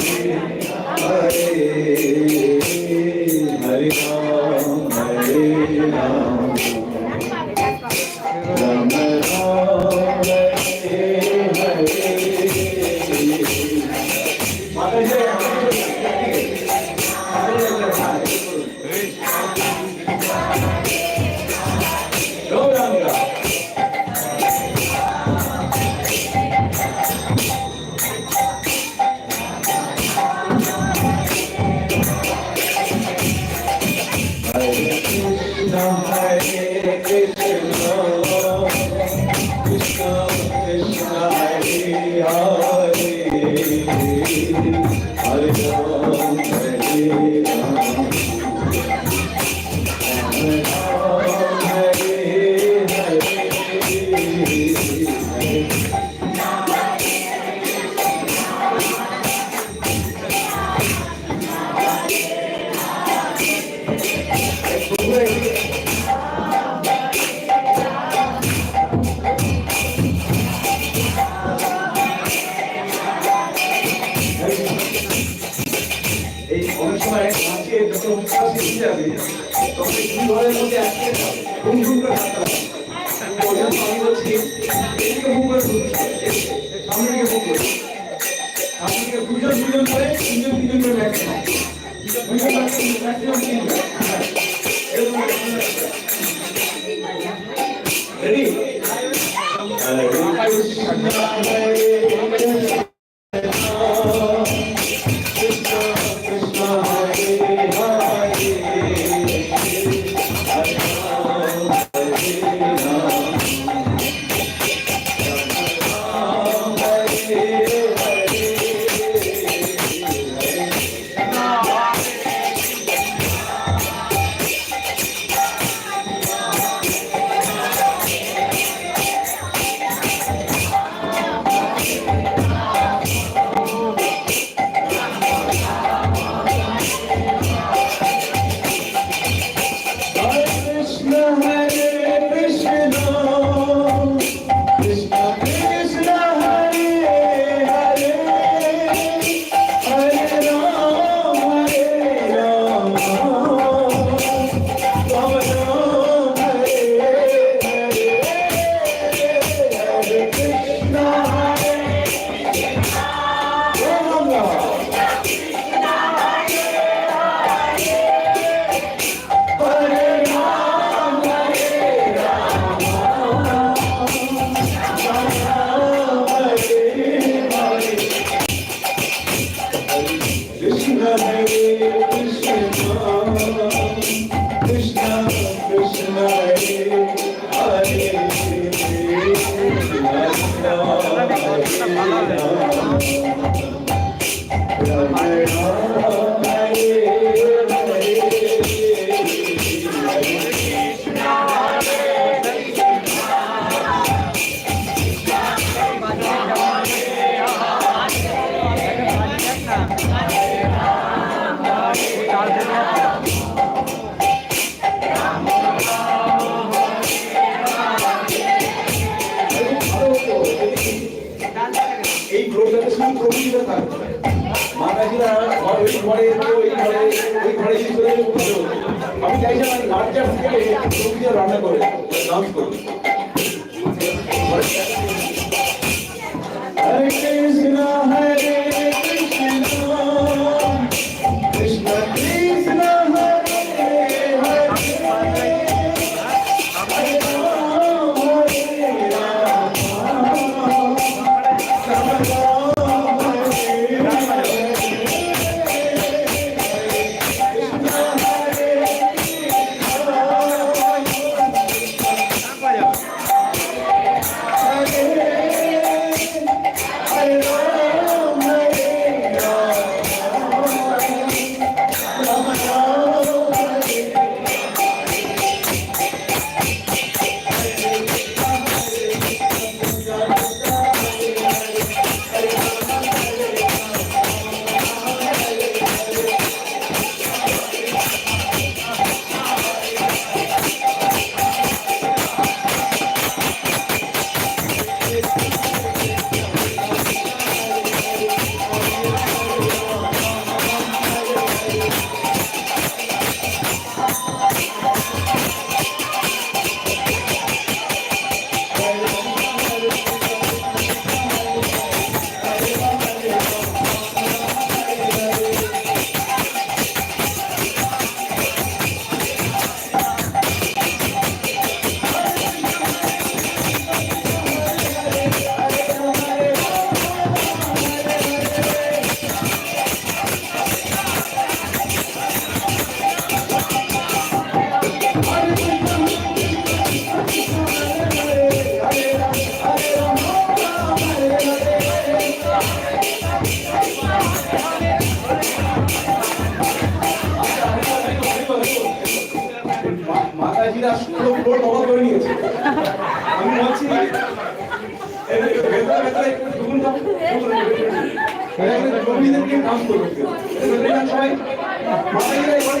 এই যখন উৎসাহ শিখতে যাবে তখন দুই ঘরের মধ্যে আজকে ঘুম ঘুম করে থাকতে হবে আমি বলছি এদিকে ঘুম করে সামনে দিকে ঘুম করে সামনে দিকে দুজন দুজন করে তিনজন তিনজন করে ম্যাক্সিমাম দুজন ম্যাক্সিমাম তিনজন ready Krishna Larger থেকে রান্না করে ডান্স করবে। মাতাজিরা পুরো ফ্লোর কভার করে নিয়েছে আমি বলছি এর ভেতরে ভেতরে একটু ঢুকুন তো, ঢুকুন, ঢুকুন। এটা কিন্তু কর্মীদের নিয়ে কাজ করবে সবাই। মাতাজিরা এবারে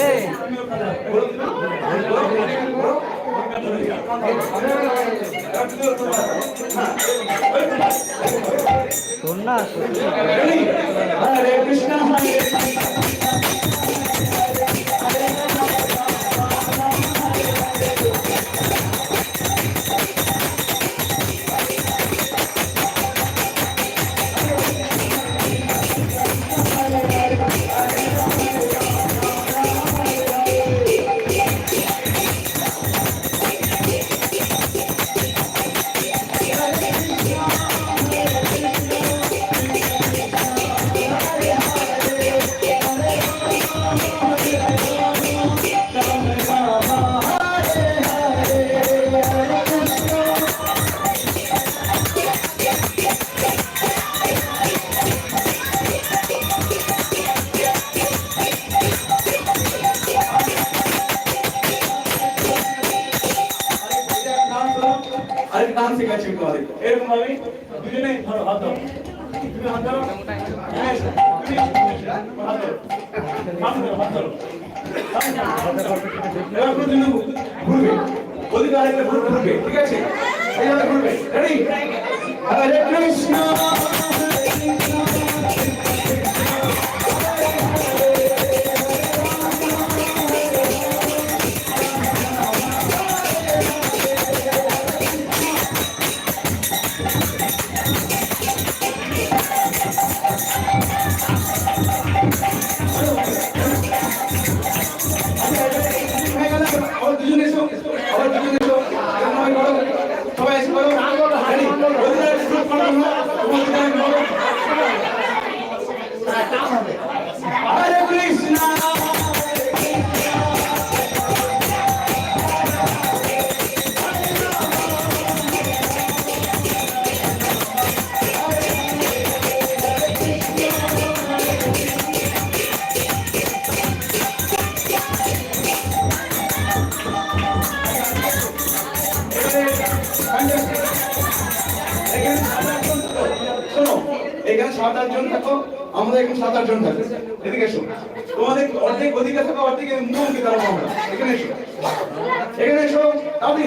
এই, আপনারটা শুরু করো, আপনার তোমাদের। এরকম ভাবে দুজনে ধরো হাত তুমি হাত ধরো। তুমি এসো, তুমি এসো, হাত ধরো হাত ধরো। এবার পুরো ঘুরবে। ওদিকে আরেকটা ঘুরবে ঠিক আছে? কৃষ্ণ। শোনো এখানে সাত আট জন থাকো আমাদের এখানে সাত আট জন থাকো। এদিকে এসো। তোমাদের অর্ধেক ওদিকে থাকো অর্ধেক মুখোমুখি দাঁড়াবো আমরা? এখানে এসো। এখানে এসো দাদি।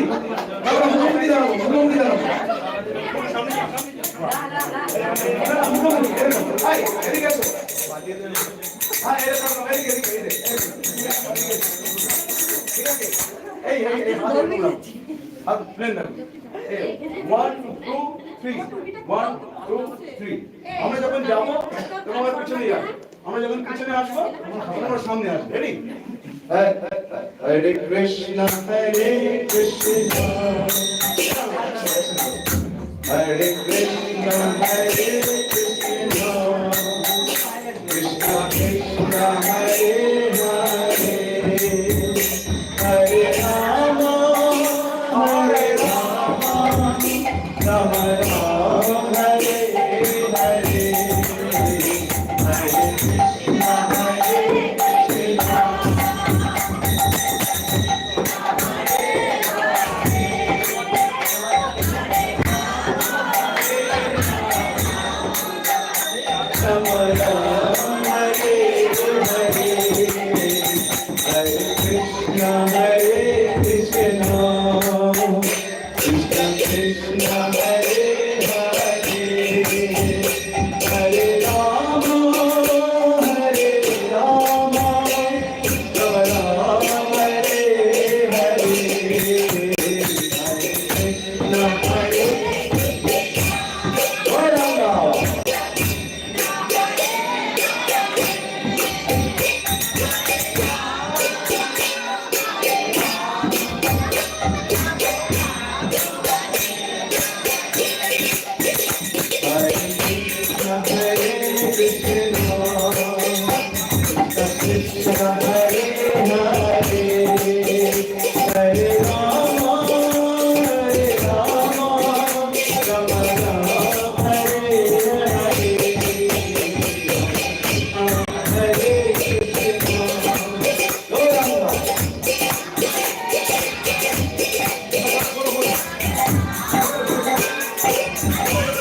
তারপরে মুখোমুখি দাঁড়াবো মুখোমুখি দাঁড়াবো। মুখোমুখি, এদিকে এসো। এদিকে, এদিকে, এদিকে, এদিকে। ঠিক আছে? এই, এই, এই, হাত প্লেন। এই, one, two, three. One, two, আমরা যখন যাব তখন আমার পিছনে যাবে আমরা যখন পিছনে আসব তখন আমার সামনে আসবে। Ready Hare Krishna Hare Krishna. Hare Krishna Hare Thank.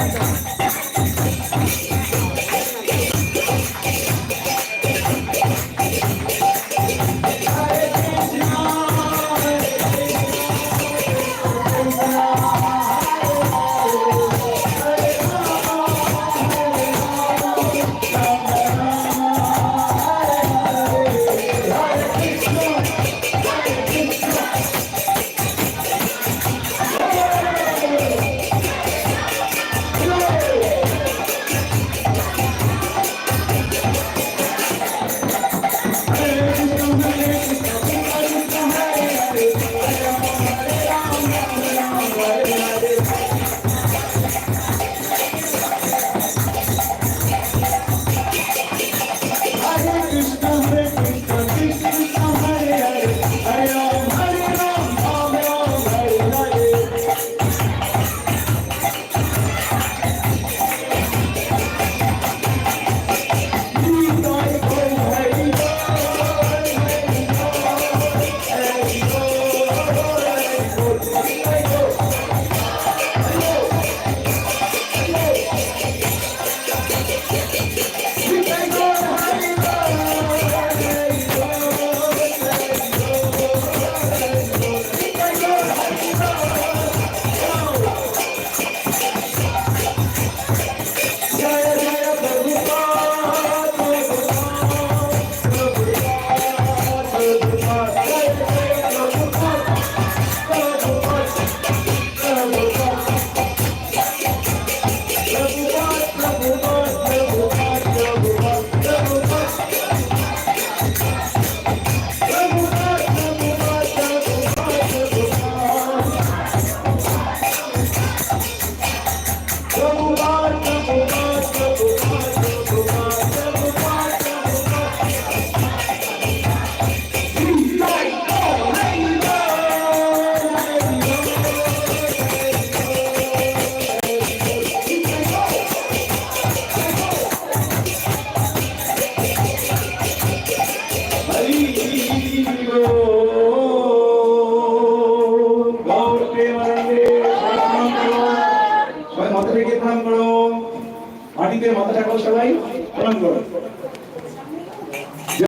맞아.